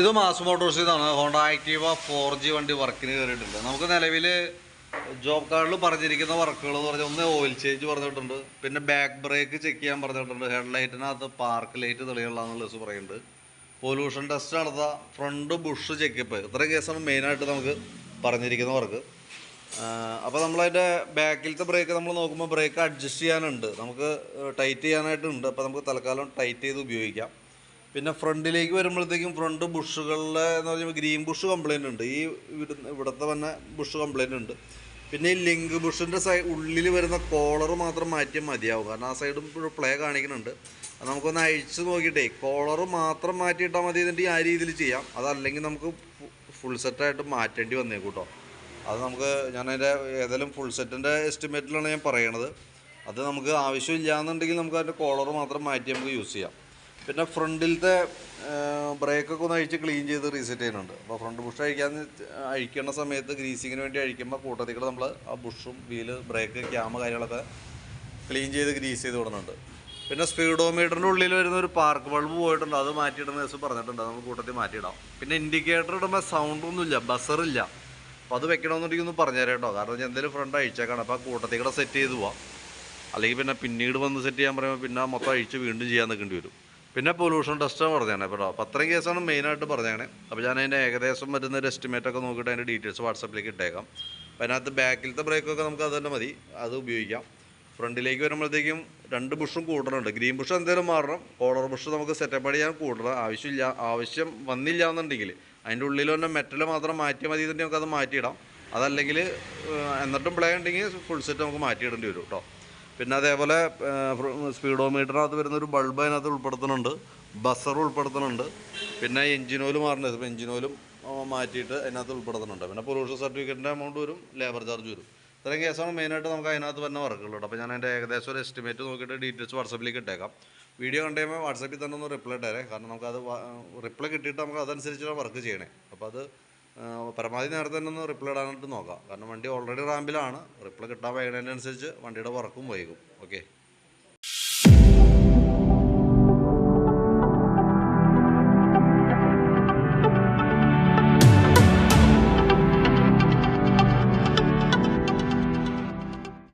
ഇത് Mass Motors ഇതാണ് Honda Activa four G വണ്ടി വർക്കിന് കയറിയിട്ടുണ്ട്. നമുക്ക് നിലവിൽ ജോബ് കാർഡിൽ പറഞ്ഞിരിക്കുന്ന വർക്കുകൾ എന്ന് പറഞ്ഞാൽ ഒന്ന് ഓയിൽ ചേഞ്ച് പറഞ്ഞിട്ടുണ്ട് പിന്നെ ബാക്ക് ബ്രേക്ക് ചെക്ക് ചെയ്യാൻ പറഞ്ഞിട്ടുണ്ട് ഹെഡ് ലൈറ്റിനകത്ത് പാർക്ക് ലൈറ്റ് തെളിയുള്ള ദിവസം പറയുന്നുണ്ട്. പൊല്യൂഷൻ ടെസ്റ്റ് നടത്ത ഫ്രണ്ട് ബുഷ് ചെക്കപ്പ് ഇത്രയും കേസാണ് മെയിനായിട്ട് നമുക്ക് പറഞ്ഞിരിക്കുന്ന വർക്ക് അപ്പോൾ നമ്മളതിന്റെ ബാക്കിലത്തെ ബ്രേക്ക് നമ്മൾ നോക്കുമ്പോൾ ബ്രേക്ക് അഡ്ജസ്റ്റ് ചെയ്യാനുണ്ട്. നമുക്ക് ടൈറ്റ് ചെയ്യാനായിട്ടുണ്ട്. അപ്പോൾ നമുക്ക് തൽക്കാലം ടൈറ്റ് ചെയ്ത് ഉപയോഗിക്കാം. പിന്നെ ഫ്രണ്ടിലേക്ക് വരുമ്പോഴത്തേക്കും ഫ്രണ്ട് ബുഷുകളിലെ എന്ന് പറയുമ്പോൾ ഗ്രീൻ ബുഷ് കംപ്ലൈന്റ് ഉണ്ട്. ഈ ഇവിടുത്തെ തന്നെ ബുഷ് കംപ്ലൈന്റ് ഉണ്ട്. പിന്നെ ഈ ലിങ്ക് ബുഷിന്റെ സൈ ഉള്ളിൽ വരുന്ന കോളർ മാത്രം മാറ്റിയാൽ മതിയാവും. കാരണം ആ സൈഡും ഇപ്പോൾ പ്ലേ കാണിക്കുന്നുണ്ട്. അത് നമുക്കൊന്ന് അഴിച്ച് നോക്കിയിട്ടേ കോളർ മാത്രം മാറ്റിയിട്ടാൽ മതി ഇതിന്റെ ആ രീതിയിൽ ചെയ്യാം. അതല്ലെങ്കിൽ നമുക്ക് ഫുൾ സെറ്റായിട്ട് മാറ്റേണ്ടി വന്നേക്കും കേട്ടോ അത് നമുക്ക് ഞാൻ ഞാനതിന്റെ ഏതായാലും ഫുൾ സെറ്റിന്റെ എസ്റ്റിമേറ്റിലാണ് ഞാൻ പറയണത്. അത് നമുക്ക് ആവശ്യമില്ല എന്നുണ്ടെങ്കിൽ നമുക്ക് അതിന്റെ കോളർ മാത്രം മാറ്റി നമുക്ക് യൂസ് ചെയ്യാം. പിന്നെ ഫ്രണ്ടിലത്തെ ബ്രേക്കൊക്കെ ഒന്ന് അഴിച്ച് ക്ലീൻ ചെയ്ത് റീസെറ്റ് ചെയ്യുന്നുണ്ട്. അപ്പോൾ ഫ്രണ്ട് ബുഷ് അഴിക്കാൻ അഴിക്കുന്ന സമയത്ത് ഗ്രീസിങ്ങിന് വേണ്ടി അഴിക്കുമ്പോൾ കൂട്ടത്തിൽ നമ്മൾ ആ ബുഷും വീൽ ബ്രേക്ക് ക്യാമ കാര്യങ്ങളൊക്കെ ക്ലീൻ ചെയ്ത് ഗ്രീസ് ചെയ്ത് വിടുന്നുണ്ട്. പിന്നെ സ്പീഡോമീറ്ററിന്റെ ഉള്ളിൽ വരുന്ന ഒരു പാർക്ക് ബൾബ് പോയിട്ടുണ്ട്. അത് മാറ്റിയിടുന്ന ദിവസം പറഞ്ഞിട്ടുണ്ട്. നമ്മൾ കൂട്ടത്തിൽ മാറ്റിയിടാം. പിന്നെ ഇൻഡിക്കേറ്റർ ഇടുമ്പോൾ സൗണ്ടൊന്നുമില്ല ബസറില്ല അപ്പോൾ അത് വെക്കണമെന്നുണ്ടെങ്കിൽ ഒന്ന് പറഞ്ഞുതരാം കേട്ടോ. കാരണം ഞാൻ എന്തെങ്കിലും ഫ്രണ്ട് അഴിച്ചേക്കാണ്. അപ്പോൾ ആ കൂട്ടത്തിൽ കൂടെ സെറ്റ് ചെയ്ത് പോവാം. അല്ലെങ്കിൽ പിന്നെ പിന്നീട് വന്ന് സെറ്റ് ചെയ്യാൻ പറയുമ്പോൾ പിന്നെ മൊത്തം അഴിച്ച് വീണ്ടും ചെയ്യാൻ നിൽക്കേണ്ടി വരും. പിന്നെ പൊല്യൂഷൻ ടെസ്റ്റ് പറഞ്ഞാണ് കേട്ടോ. അപ്പോൾ അത്രയും കേസാണ് മെയിനായിട്ട് പറഞ്ഞാണ് അപ്പോൾ ഞാൻ അതിന്റെ ഏകദേശം വരുന്ന ഒരു എസ്റ്റിമേറ്റ് ഒക്കെ നോക്കിയിട്ട് അതിന്റെ ഡീറ്റെയിൽസ് വാട്സപ്പിലേക്ക് ഇട്ടേക്കാം. അപ്പോൾ അതിനകത്ത് ബാക്കിലത്തെ ബ്രേക്കൊക്കെ നമുക്ക് അത് തന്നെ മതി. അത് ഉപയോഗിക്കാം. ഫ്രണ്ടിലേക്ക് വരുമ്പോഴത്തേക്കും രണ്ട് ബുഷും കൂടണുണ്ട്. ഗ്രീൻ ബുഷ് എന്തെങ്കിലും മാറണം. കോളർ ബുഷ് നമുക്ക് സെറ്റപ്പ് ചെയ്യാൻ കൂടണം. ആവശ്യമില്ല ആവശ്യം വന്നില്ല എന്നുണ്ടെങ്കിൽ അതിന്റെ ഉള്ളിൽ തന്നെ മെറ്റൽ മാത്രം മാറ്റിയാൽ മതി തന്നെ നമുക്ക് അത് മാറ്റിയിടാം. അതല്ലെങ്കിൽ എന്നിട്ടും പ്ലേ ഉണ്ടെങ്കിൽ ഫുൾ സെറ്റ് നമുക്ക് മാറ്റിയിടേണ്ടി വരും കേട്ടോ. പിന്നെ അതേപോലെ സ്പീഡോമീറ്ററിനകത്ത് വരുന്ന ഒരു ബൾബ് അതിനകത്ത് ഉൾപ്പെടുത്തുന്നുണ്ട്. ബസർ ഉൾപ്പെടുത്തുന്നുണ്ട്. പിന്നെ എഞ്ചിൻ ഓയിൽ മാറേണ്ടത് എഞ്ചിൻ ഓയിലും മാറ്റിയിട്ട് അതിനകത്ത് ഉൾപ്പെടുത്തുന്നുണ്ട്. പിന്നെ പൊല്യൂഷൻ സർട്ടിഫിക്കറ്റിന്റെ എമൗണ്ട് വരും ലേബർ ചാർജ് വരും. ഇത്രയും കേസാണ് മെയിനായിട്ട് നമുക്ക് അതിനകത്ത് വരുന്ന വർക്കുള്ളൂ അപ്പോൾ ഞാൻ അതിന്റെ ഏകദേശം ഒരു എസ്റ്റിമേറ്റ് നോക്കിയിട്ട് ഡീറ്റെയിൽസ് വാട്സപ്പിലേക്ക് ഇട്ടേക്കാം. വീഡിയോ കണ്ടു കഴിയുമ്പോൾ വാട്സപ്പിൽ തന്നെ ഒന്ന് റിപ്ലൈ ഇട്ടേരെ. കാരണം നമുക്കത് റിപ്ലൈ കിട്ടിയിട്ട് നമുക്ക് അതനുസരിച്ചുള്ള വർക്ക് ചെയ്യണേ. അപ്പോൾ അത് പരമാവധി നേരത്തെ തന്നെ ഒന്ന് റിപ്ലൈ ഇടാനായിട്ട് നോക്കാം. കാരണം വണ്ടി ഓൾറെഡി റാമ്പിലാണ് റിപ്ലൈ കിട്ടാൻ വൈകുന്നതിനനുസരിച്ച് വണ്ടിയുടെ വർക്കും വൈകും. ഓക്കെ